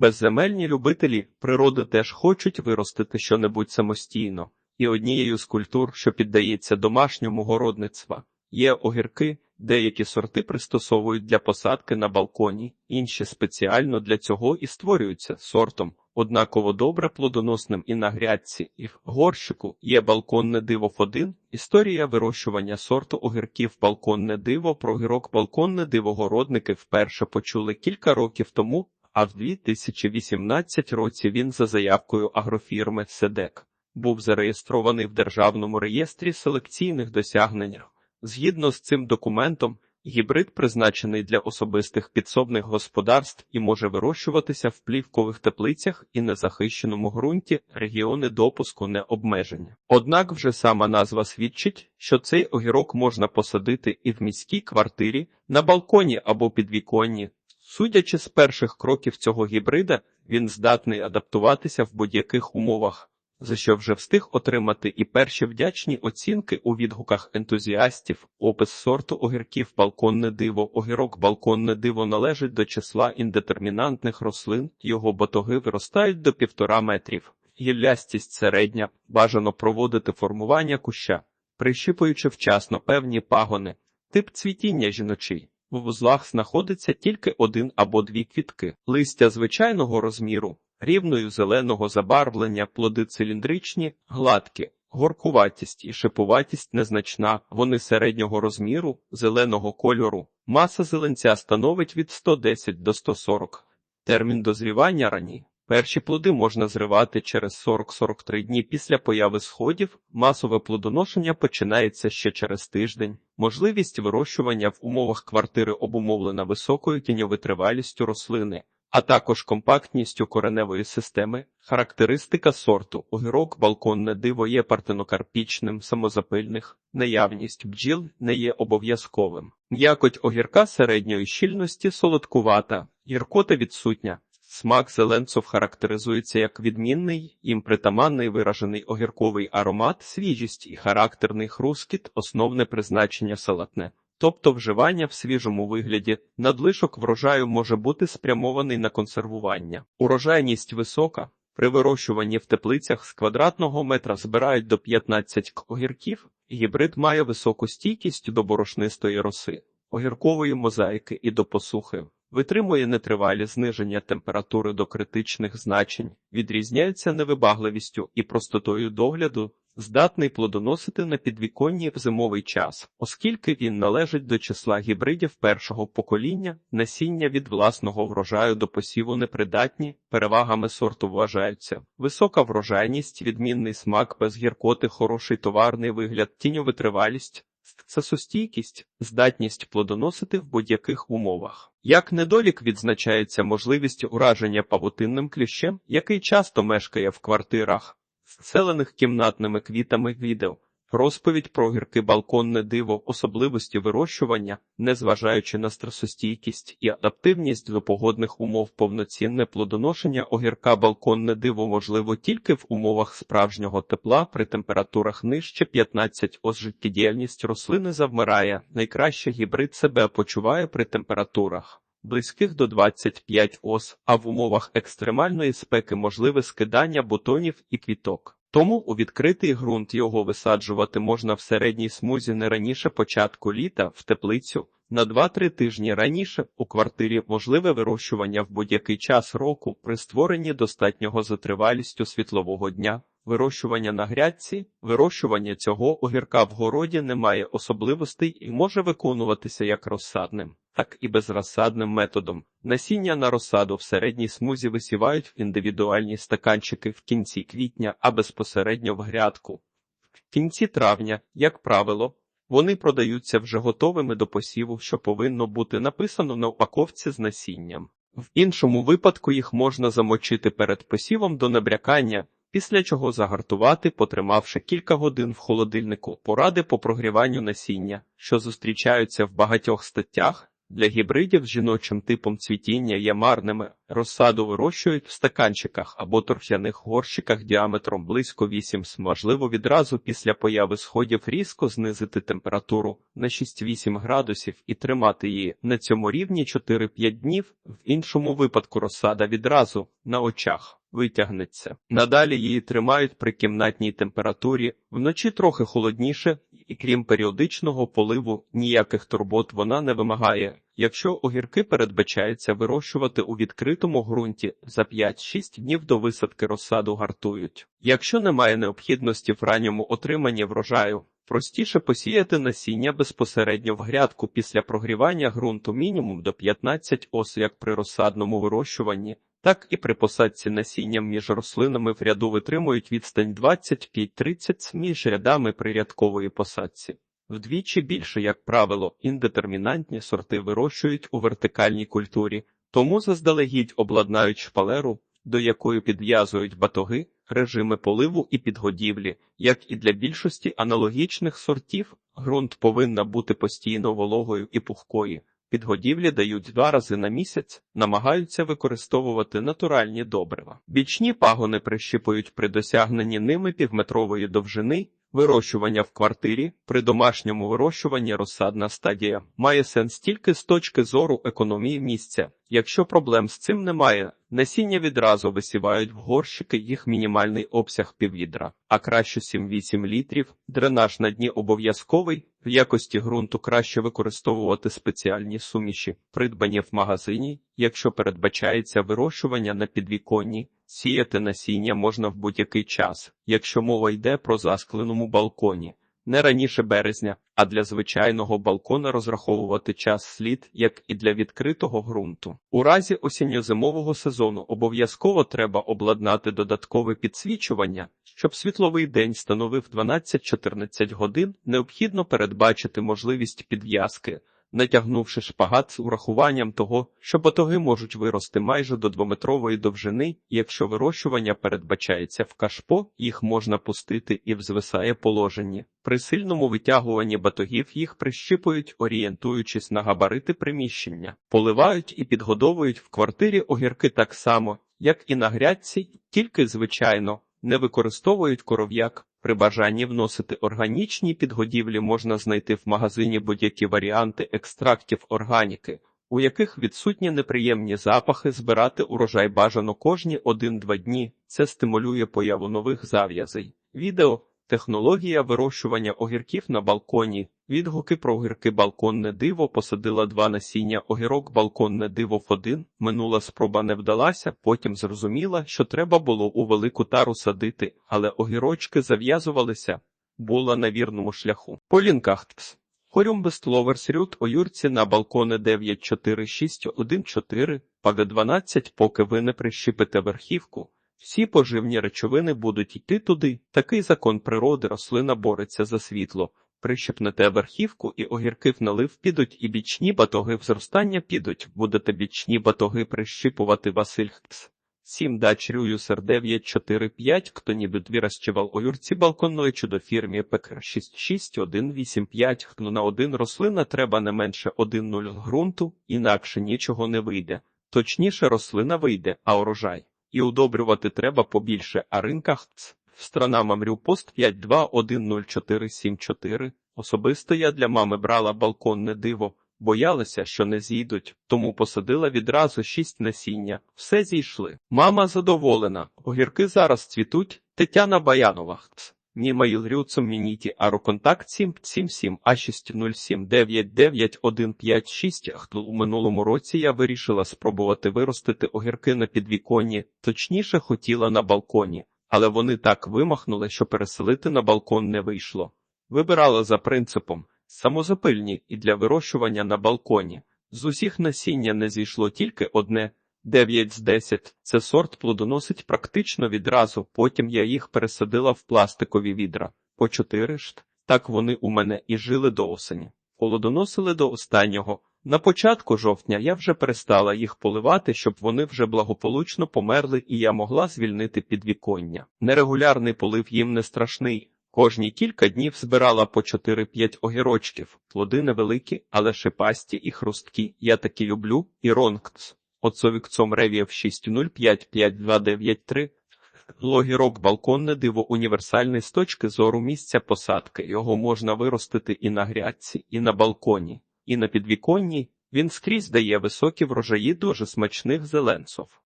Безземельні любителі природи теж хочуть виростити щонебудь самостійно, і однією з культур, що піддається домашньому городництва, є огірки, деякі сорти пристосовують для посадки на балконі, інші спеціально для цього і створюються сортом. Однаково добре плодоносним і на грядці, і в горщику є балконне диво Ф1. Історія вирощування сорту огірків балконне диво про огірок балконне диво городники вперше почули кілька років тому, а в 2018 році він за заявкою агрофірми «Седек» був зареєстрований в Державному реєстрі селекційних досягнень. Згідно з цим документом, гібрид призначений для особистих підсобних господарств і може вирощуватися в плівкових теплицях і незахищеному ґрунті, регіони допуску не обмежені. Однак вже сама назва свідчить, що цей огірок можна посадити і в міській квартирі, на балконі або підвіконні. Судячи з перших кроків цього гібрида, він здатний адаптуватися в будь-яких умовах за що вже встиг отримати і перші вдячні оцінки у відгуках ентузіастів. Опис сорту огірків балконне диво. Огірок балконне диво належить до числа індетермінантних рослин, його батоги виростають до півтора метрів. Гіллястість середня, бажано проводити формування куща, прищипуючи вчасно певні пагони, тип цвітіння жіночий. В вузлах знаходиться тільки один або дві квітки, листя звичайного розміру, рівною зеленого забарвлення, плоди циліндричні, гладкі, горкуватість і шипуватість незначна, вони середнього розміру, зеленого кольору. Маса зеленця становить від 110 до 140. Термін дозрівання ранній. Перші плоди можна зривати через 40-43 дні після появи сходів, масове плодоношення починається ще через тиждень. Можливість вирощування в умовах квартири обумовлена високою тіньовитривалістю рослини а також компактністю кореневої системи, характеристика сорту, огірок, балконне диво є партенокарпічним, самозапильних, наявність бджіл не є обов'язковим. М'якоть огірка середньої щільності солодкувата, гіркота відсутня. Смак зеленцов характеризується як відмінний, їм притаманний виражений огірковий аромат, свіжість і характерний хрускіт, основне призначення салатне тобто вживання в свіжому вигляді, надлишок врожаю може бути спрямований на консервування. Урожайність висока. При вирощуванні в теплицях з квадратного метра збирають до 15 огірків, гібрид має високу стійкість до борошнистої роси, огіркової мозаїки і до посухи. Витримує нетривалі зниження температури до критичних значень, відрізняється невибагливістю і простотою догляду, здатний плодоносити на підвіконні в зимовий час, оскільки він належить до числа гібридів першого покоління, насіння від власного врожаю до посіву непридатні, перевагами сорту вважаються висока врожайність, відмінний смак без гіркоти, хороший товарний вигляд, тіньовитривалість. Сосостійкість, здатність плодоносити в будь-яких умовах. Як недолік відзначається можливість ураження павутинним кліщем, який часто мешкає в квартирах, зселених кімнатними квітами відео. Розповідь про гірки балконне диво, особливості вирощування, незважаючи на стресостійкість і адаптивність до погодних умов, повноцінне плодоношення огірка балконне диво можливо тільки в умовах справжнього тепла при температурах нижче 15 ос життєдіяльність рослини завмирає. Найкраще гібрид себе почуває при температурах близьких до 25 ос, а в умовах екстремальної спеки можливе скидання бутонів і квіток. Тому у відкритий ґрунт його висаджувати можна в середній смузі не раніше початку літа в теплицю. На 2-3 тижні раніше у квартирі можливе вирощування в будь-який час року при створенні достатнього затривалістю світлового дня. Вирощування на грядці, вирощування цього огірка в городі не має особливостей і може виконуватися як розсадним так і безрозсадним методом. Насіння на розсаду в середній смузі висівають в індивідуальні стаканчики в кінці квітня, а безпосередньо в грядку. В кінці травня, як правило, вони продаються вже готовими до посіву, що повинно бути написано на упаковці з насінням. В іншому випадку їх можна замочити перед посівом до набрякання, після чого загартувати, потримавши кілька годин в холодильнику, поради по прогріванню насіння, що зустрічаються в багатьох статтях, Для гібридів з жіночим типом цвітіння є марними. Розсаду вирощують в стаканчиках або торфяних горщиках діаметром близько 8 см. Можливо, відразу після появи сходів різко знизити температуру на 6-8 градусів і тримати її на цьому рівні 4-5 днів. В іншому випадку розсада відразу на очах витягнеться. Надалі її тримають при кімнатній температурі, вночі трохи холодніше, і крім періодичного поливу, ніяких турбот вона не вимагає. Якщо огірки передбачається вирощувати у відкритому ґрунті, за 5-6 днів до висадки розсаду гартують. Якщо немає необхідності в ранньому отриманні врожаю, простіше посіяти насіння безпосередньо в грядку після прогрівання ґрунту мінімум до 15 ос, як при розсадному вирощуванні, так і при посадці насінням між рослинами в ряду витримують відстань 25-30 між рядами при рядкової посадці. Вдвічі більше, як правило, індетермінантні сорти вирощують у вертикальній культурі, тому заздалегідь обладнають шпалеру, до якої підв'язують батоги, режими поливу і підгодівлі. Як і для більшості аналогічних сортів, ґрунт повинна бути постійно вологою і пухкою. Підгодівлі дають два рази на місяць, намагаються використовувати натуральні добрива. Бічні пагони прищіпують при досягненні ними півметрової довжини. Вирощування в квартирі при домашньому вирощуванні розсадна стадія має сенс тільки з точки зору економії місця. Якщо проблем з цим немає, насіння відразу висівають в горщики їх мінімальний обсяг піввідра, а краще 7-8 літрів. Дренаж на дні обов'язковий. В якості ґрунту краще використовувати спеціальні суміші, придбані в магазині, якщо передбачається вирощування на підвіконні. Сіяти насіння можна в будь-який час, якщо мова йде про заскленому балконі, не раніше березня, а для звичайного балкона розраховувати час слід, як і для відкритого ґрунту. У разі осінньо-зимового сезону обов'язково треба обладнати додаткове підсвічування, щоб світловий день становив 12-14 годин, необхідно передбачити можливість підв'язки натягнувши шпагат з урахуванням того, що батоги можуть вирости майже до двометрової довжини, і якщо вирощування передбачається в кашпо, їх можна пустити і в звисає положенні. При сильному витягуванні батогів їх прищипують, орієнтуючись на габарити приміщення, поливають і підгодовують в квартирі огірки так само, як і на грядці, тільки звичайно не використовують коров'як. При бажанні вносити органічні підгодівлі можна знайти в магазині будь-які варіанти екстрактів органіки, у яких відсутні неприємні запахи збирати урожай бажано кожні 1-2 дні. Це стимулює появу нових зав'язей. Відео Технологія вирощування огірків на балконі. Відгуки про огірки балконне диво посадила два насіння огірок балконне диво в один. Минула спроба не вдалася, потім зрозуміла, що треба було у велику тару садити, але огірочки зав'язувалися, була на вірному шляху. По лінках ТПС. Хорюм Бестловерсрют юрці на балкони 94614, паде 12, поки ви не прищіпите верхівку. Всі поживні речовини будуть йти туди. Такий закон природи рослина бореться за світло. Прищепнете верхівку і огірки в налив підуть, і бічні батоги в зростання підуть. Будете бічні батоги прищипувати Василь Хтс. 7 дач Рююсер 945, хто ніби дві розчивав огірці балконної чудофірмі ПК 66185, хто на один рослина треба не менше 1,0 ґрунту, інакше нічого не вийде. Точніше рослина вийде, а урожай. І удобрювати треба побільше, а ринках ц. Страна мамрю пост 52100474. Особисто я для мами брала балконне диво, боялася, що не зійдуть, тому посадила відразу шість насіння. Все зійшли. Мама задоволена. Огірки зараз цвітуть. Тетяна Баянова. Німаїл Рюцом Мініті Ароконтакт 777 а 607999156 У минулому році я вирішила спробувати виростити огірки на підвіконні, точніше хотіла на балконі, але вони так вимахнули, що переселити на балкон не вийшло. Вибирала за принципом самозапильні і для вирощування на балконі. З усіх насіння не зійшло тільки одне. 9 з 10. Це сорт плодоносить практично відразу, потім я їх пересадила в пластикові відра. По 4 шт. Так вони у мене і жили до осені. Плодоносили до останнього. На початку жовтня я вже перестала їх поливати, щоб вони вже благополучно померли і я могла звільнити підвіконня. Нерегулярний полив їм не страшний, Кожні кілька днів збирала по 4-5 огірочків, плоди невеликі, але шипасті і хрусткі. Я такі люблю. І ронкц. Отцовікцом ревів 6055293. Логірок балконне диво універсальний з точки зору місця посадки. Його можна виростити і на грядці, і на балконі, і на підвіконні. Він скрізь дає високі врожаї дуже смачних зеленцов.